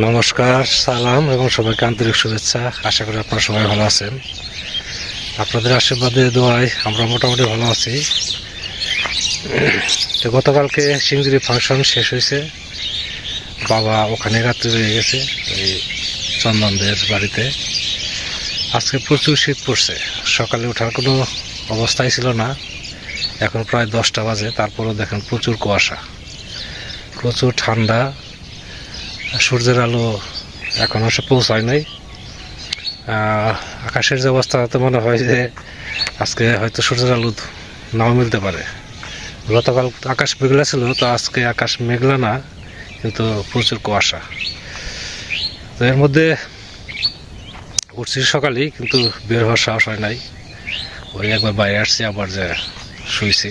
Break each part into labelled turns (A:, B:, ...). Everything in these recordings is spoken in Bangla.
A: নমস্কার, সালাম এবং সবাইকে আন্তরিক শুভেচ্ছা। আশা করি আপনারা সবাই ভালো আছেন। আপনাদের আশীর্বাদে দোয়ায় আমরা মোটামুটি ভালো আছি। তো গতকালকে সিংজুরি ফাংশন শেষ হয়েছে। বাবা ওখানে রাত্রে রয়ে গেছে এই চন্দনদের বাড়িতে। আজকে প্রচুর শীত পড়ছে। সকালে ওঠার কোনো অবস্থাই ছিল না। এখন প্রায় দশটা বাজে, তারপরেও দেখেন প্রচুর কুয়াশা। প্রচুর ঠান্ডা। সূর্যের আলো এখন অবশ্য পৌঁছায় নাই। আকাশের যে অবস্থা তো মনে হয় যে আজকে হয়তো সূর্যের আলো নাও মিলতে পারে। গতকাল আকাশ মেঘলা ছিল, তো আজকে আকাশ মেঘলা না, কিন্তু প্রচুর কুয়াশা। তো এর মধ্যে উঠছি সকালেই, কিন্তু বের হওয়ার সাহস হয় নাই। ওই একবার বাইরে আসছি, আবার যে শুইছি।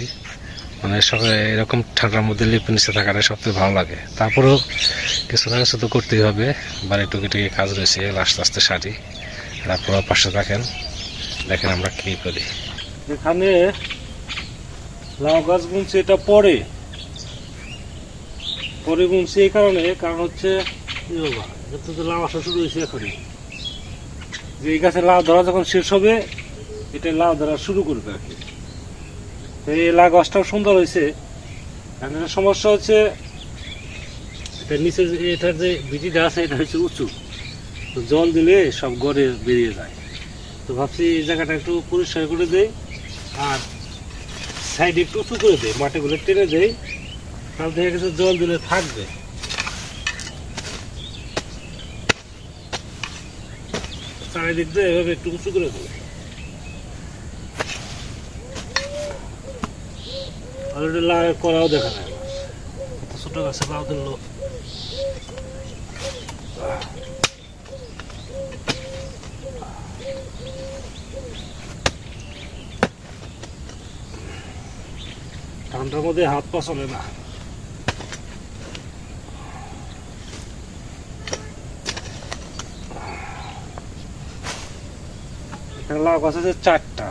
A: মানে এরকম ঠান্ডার মধ্যে লিপে নিচে থাকাটা সবথেকে ভালো লাগে। তারপরেও কিছু না কিছু তো করতেই হবে। বাড়ি টুকি টুকি কাজ রয়েছে আস্তে আস্তে সারি তারপর পাশে থাকেন। দেখেন আমরা কি করি।
B: এখানে লাউ গাছ বুনছে এটা পরে। পরে বুনছে এই কারণে, কারণ হচ্ছে লাউ আসা শুরু হয়েছে এখনই। যে এই গাছে লাউ ধরা যখন শেষ হবে, এটা লাউ ধরা শুরু করবে আর কি। তো এই লাউ গাছটাও সুন্দর হয়েছে সমস্যা হচ্ছে এটা নিচে এটার যে বিটিটা আছে, এটা হচ্ছে উঁচু। তো জল দিলে সব গড়ে বেরিয়ে যায়। তো ভাবছি এই জায়গাটা একটু পরিষ্কার করে দেই, আর সাইডে একটু উঁচু করে দেয় মাটিগুলো টেনে দেয় তাহলে দেখা গেছে জল দিলে থাকবে। চারিদিক দিয়ে এভাবে একটু উঁচু করে দেবে। অলরেডি লাউ করাও দেখা যায়। আমার। এত ছোট গাছে লাউ দিল ঠান্ডার মধ্যে হাত পা চলে না। এখানে লাউ গাছ আছে চারটা।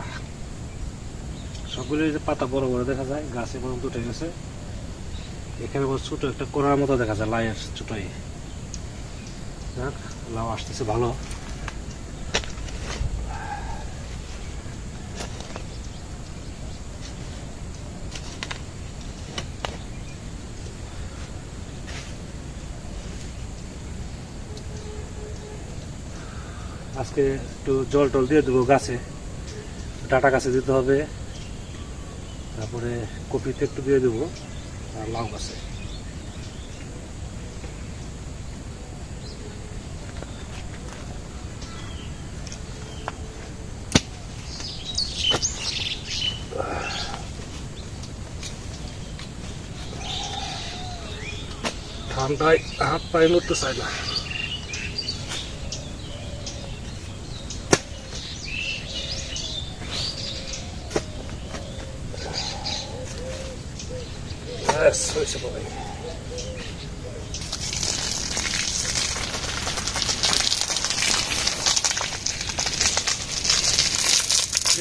B: সবগুলো পাতা বড় বড় দেখা যায়, গাছে পর্যন্ত উঠে গেছে। এখানে আবার ছোট একটা কোড়ার মতো দেখা যায় লাইয়ের ছোটই। যাক, লাউ আসতেছে ভালো। আজকে একটু জল টল দিয়ে দেবো গাছে। ডাটা গাছে দিতে হবে। তারপরে কপিতে একটু দিয়ে দেবো আর লাউ গাছে। ঠান্ডায় হাত পায়ে নড়তে চায় না। ব্যাস হয়েছে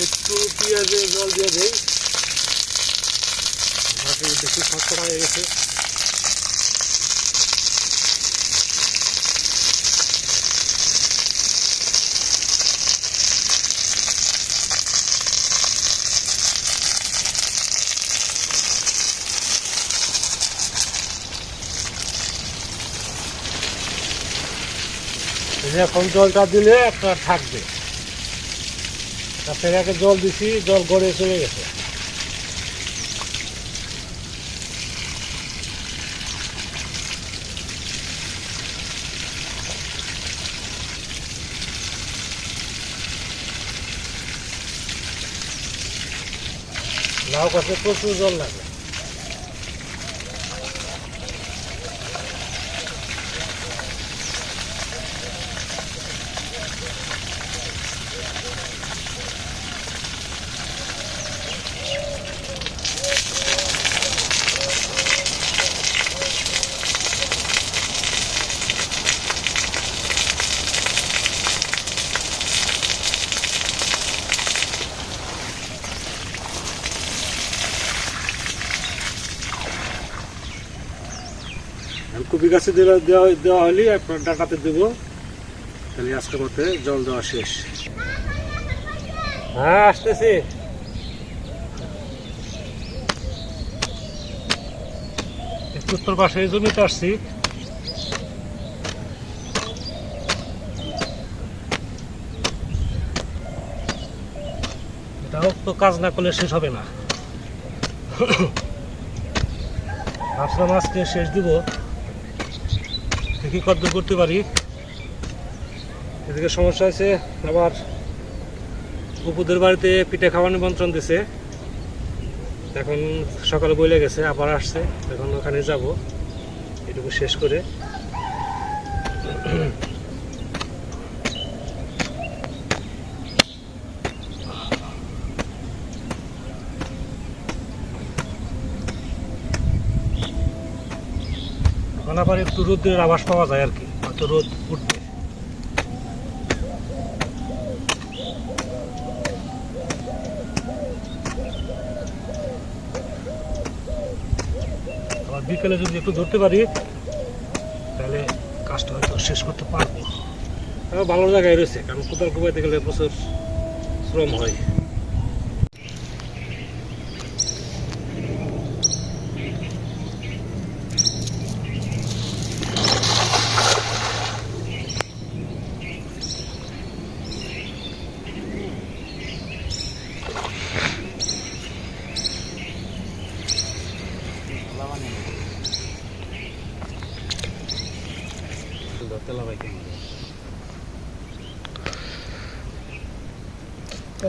B: একটু পেঁয়াজে জল দিয়ে দেই। মাটি বেশি খরচা হয়ে গেছে এখন জলটা দিলে আপনার থাকবে। তারপরে আগে জল দিছি, জল গড়ে চলে গেছে। লাউ গাছে প্রচুর জল লাগে। গাছে দেওয়া দেওয়া হলে আপনার ডাটাতে দেবো। তাহলে আজকের মতে জল দেওয়া শেষ। হ্যাঁ আসতেছি। উত্তর পাশে এই জমিতে আসছি। এটাও তো কাজ না করলে শেষ হবে না। ভাবছিলাম আজকে শেষ দিব। দেখি কত করতে পারি? এদিকে সমস্যা আছে আবার উপদের বাড়িতে পিঠে খাওয়ার নিমন্ত্রণ দিছে। এখন সকালে বইলে গেছে, আবার আসছে, এখন ওখানে যাব। এটুকু শেষ করে। এখন আবার একটু রোদের আভাস পাওয়া যায় আর কি, হয়তো রোদ উঠবে। আবার বিকেলে যদি একটু ধরতে পারি, তাহলে কাজটা হয়তো শেষ করতে পারব। ভালো জায়গায় রয়েছে, কারণ কোদাল কোপাইতে গেলে প্রচুর শ্রম হয়।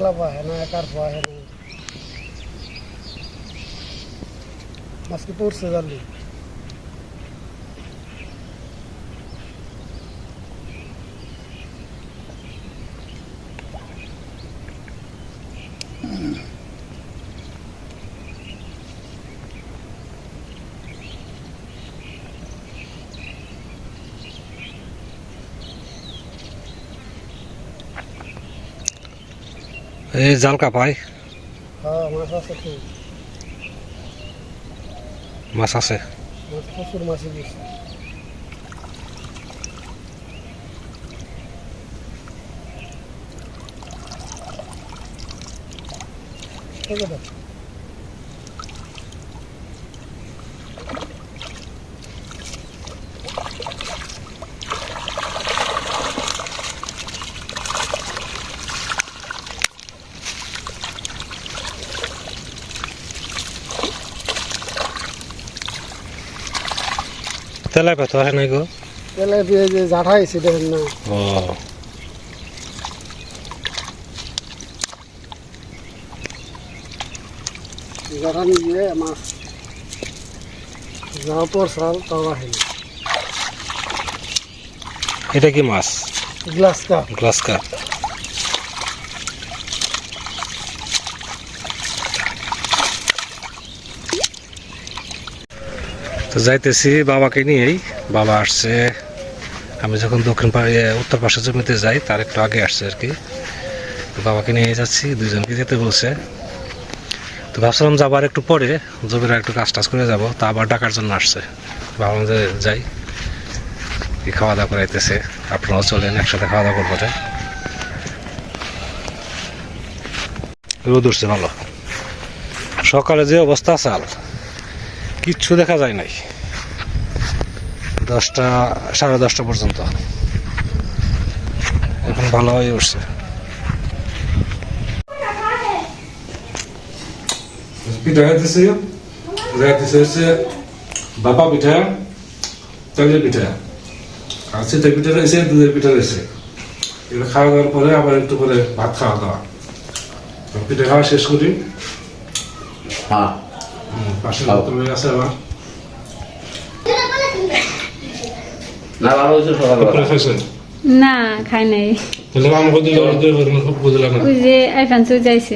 C: তেলা পাহে না একার পাহে না মাছকে পড়ছে জানলি
A: এই জাল কাপাই
C: হ্যাঁ মাছ আছে তো।
A: মাছ আছে। তেলাই পাতো হয় নাই গো?
C: তেলে দিয়ে যে জাঠাইছে দেখেন না।
A: ও।
C: জাঠানি দিয়ে মাছ যাওয়ার পর সাল তাও আসেনি
A: এটা কি মাছ?
C: Glass cup.
A: Glass cup. তো যাইতেছি বাবাকে নিয়েই। বাবা আসছে। আমি যখন দক্ষিণ উত্তর পাশে জমিতে যাই, তার একটু আগে আসছে আর কি। বাবাকে নিয়ে যাচ্ছি দুজনকে যেতে বলছে। তো ভাবছিলাম যাবার একটু পরে, জমিরা একটু কাজ টাজ করে যাব, তা আবার ডাকার জন্য আসছে। ভাবলাম যে যাই। খাওয়া দাওয়া করাইতেছে। আপনারাও চলেন, একসাথে খাওয়া দাওয়া করব। রোদ উঠছে, ভালো। সকালে যে অবস্থা চাল কিচ্ছু দেখা যায় নাই। দশটা সাড়ে দশটা পর্যন্ত। এখন ভালো হয়ে উঠছে। পিঠা খাইতেছি খাইতেছে হচ্ছে বাপা পিঠা তেলের পিঠা। আর সেটা পিঠা রয়েছে দুধের পিঠা রয়েছে। এগুলো খাওয়া দাওয়ার পরে আবার একটু করে ভাত খাওয়া দাওয়া। পিঠা খাওয়া শেষ করি।
D: হ্যাঁ
A: পাশে। বোতল আছে আবার।
D: না ভালো হয়েছে
A: আপনারা
E: না খাই নাই।
A: তাহলে বুঝলাম না?
E: ওই যে আইফান চলে যাইছে।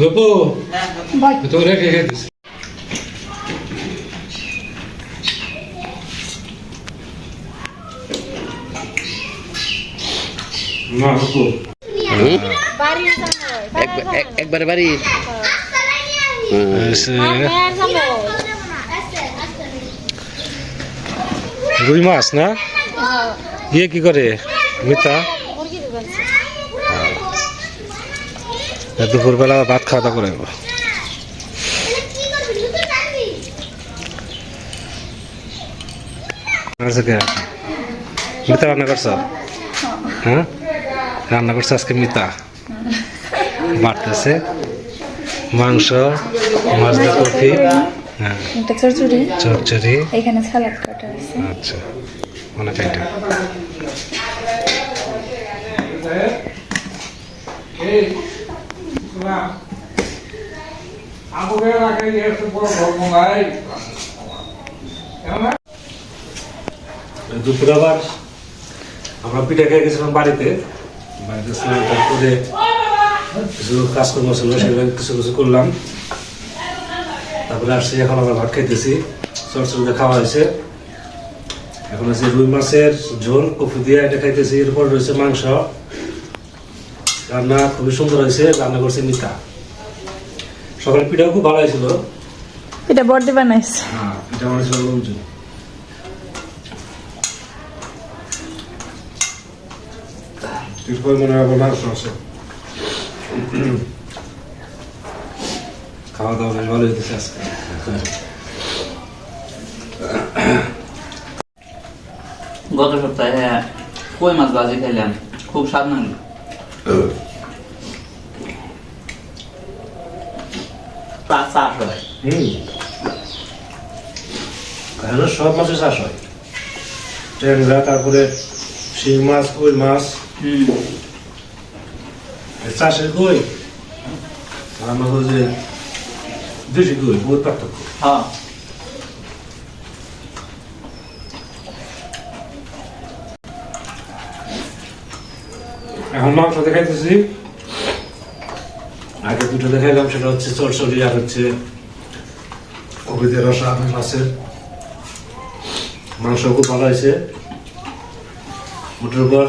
A: গপু তো রেখে খাইতেছি না গপু
D: একবারে বাড়ি।
A: এসে রুই মাছ, না? ইয়ে কি করে? মিতা? দুপুরবেলা ভাত খাওয়া দাওয়া করে মিতা রান্না করছ? হ্যাঁ? রান্না করছে আজকে মিতা। বাড়তেছে মাংস মাছ দিয়ে কফি হ্যাঁ। চচ্চড়ি।
F: এখানে সালাদ কাটা আছে।
A: আচ্ছা অনেক আইটেম। দুপুর আবার আমরা পিঠা খেয়ে গেছিলাম বাড়িতে। বাড়িতে স্নান করে কিছু কাজকর্ম ছিল সেগুলো কিছু কিছু করলাম। তারপরে আসছি এখন আবার ভাত খাইতেছি। চরচড়িতে খাওয়া হয়েছে। এখন আছে রুই মাছের ঝোল কফি দিয়ে এটা খাইতেছি। এরপর রয়েছে মাংস। রান্না খুবই সুন্দর হয়েছে রান্না করছে মিতা। সকালে পিঠাও খুব ভালো হয়েছিল।
F: এটা বর্দি বানাইছে।
A: হ্যাঁ পিঠা বানিয়েছিল লঞ্চু এরপর মনে হয় মাংস আছে। খাওয়া দাওয়া বেশ ভালো হইতেছে আজকে।
D: গত সপ্তাহে কই মাছ ভাজি খাইলাম? খুব স্বাদ লাগল চাষ হয়।
A: হুম। এখানে সব মাছের চাষ হয়। ট্যাংরা তারপরে শিং মাছ কই মাছ।
D: হুম।
A: চাষের কই আমরা যে দেশি কই বহুত পার্থক্য
D: হ্যাঁ
A: এখন মাংস দেখাইতেছি আগে দুটো দেখাইলাম সেটা হচ্ছে চরচড়ি আর হচ্ছে কবিতে রসা মাছের মাংস খুব ভালো হয়েছে ওটার উপর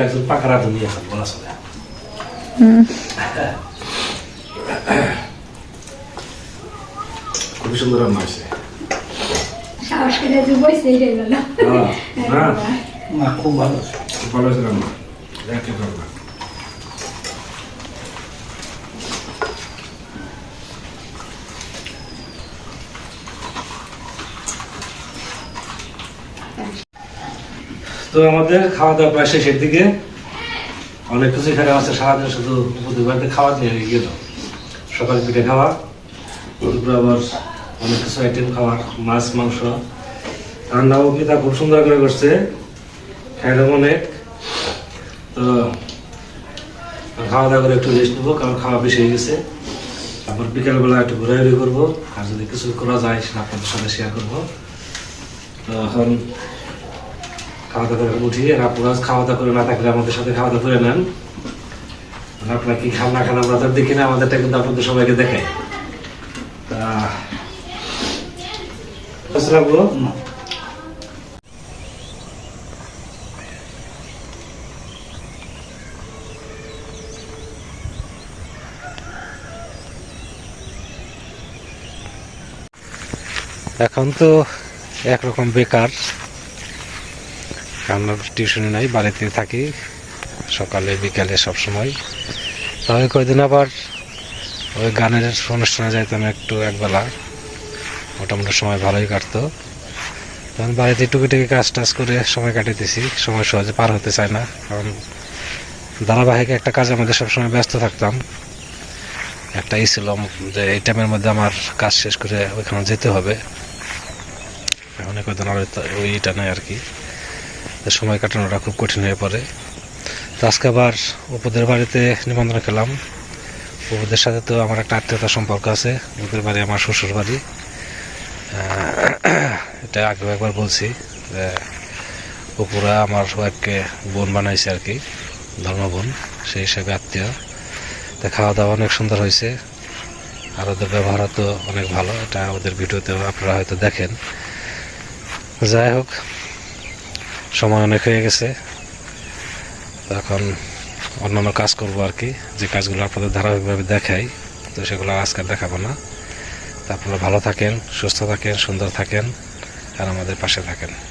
A: একজন পাকা রাঁধুনি এখন বলা চলে খুবই সুন্দর রান্না হয়েছে।
E: সাহস করে যে বসে গেল
A: না
C: না খুব ভালো
A: খুব ভালো হয়েছে রান্না। দেখতে পারবে তো আমাদের খাওয়া দাওয়া প্রায় শেষের দিকে। অনেক কিছু এখানে আছে, সারাদিন শুধু বাড়িতে খাওয়া নিয়ে গেল। সকালে পিঠে খাওয়া দুপুরে আবার অনেক কিছু আইটেম খাওয়ার মাছ, মাংস। রান্নাও মিতা খুব সুন্দর করে করছে। খাইলাম অনেক। তো খাওয়া দাওয়া করে একটু রেস্ট নেব, কারণ খাওয়া বেশি হয়ে গেছে। তারপর বিকেলবেলা একটু ঘোরাঘুরি করব। আর যদি কিছু করা যায়, সেটা আপনাদের সাথে শেয়ার করব। তো এখন খাওয়া দাওয়া করে উঠি, আর আপনারা খাওয়া দাওয়া করে না থাকলে আমাদের সাথে খাওয়া দাওয়া করে নেন। আপনারা কি দেখি না কিন্তু আপনাদের সবাইকে দেখাই। তা এখন তো একরকম বেকার। কারণ টিউশনে নাই, বাড়িতে থাকি, সকালে, বিকালে সব সময় তবে কয়দিন আবার ওই গানের অনুষ্ঠানে যাইতাম একটু একবেলা। মোটামুটি সময় ভালোই কাটতো। তখন বাড়িতে টুকিটুকি কাজ টাজ করে সময় কাটাইতেছি সময় সহজে পার হতে চায় না। কারণ ধারাবাহিক একটা কাজে আমাদের সবসময় ব্যস্ত থাকতাম। একটা ই ছিল যে এই টাইমের মধ্যে আমার কাজ শেষ করে ওইখানে যেতে হবে। এখন কদিন ওইটা নেই আর কি। সময় কাটানোটা খুব কঠিন হয়ে পড়ে। তো আজকে আবার উপদের বাড়িতে নিমন্ত্রণ খেলাম উপদের সাথে তো আমার একটা আত্মীয়তার সম্পর্ক আছে ওদের বাড়ি আমার শ্বশুর বাড়ি। এটা আগেও একবার বলছি যে উপরা আমার ওয়াইফকে বোন বানাইছে আর কি ধর্মবোন সেই হিসাবে আত্মীয়। তো খাওয়া দাওয়া অনেক সুন্দর হয়েছে, আর ওদের ব্যবহার তো অনেক ভালো, এটা ওদের ভিডিওতেও আপনারা হয়তো দেখেন। যাই হোক সময় অনেক হয়ে গেছে। এখন অন্যান্য কাজ করব আর কি, যে কাজগুলো আপনাদের ধারাবাহিকভাবে দেখাই, তো সেগুলো আজকাল আজকে দেখাবো না। তা আপনারা ভালো থাকেন, সুস্থ থাকেন, সুন্দর থাকেন, আর আমাদের পাশে থাকেন।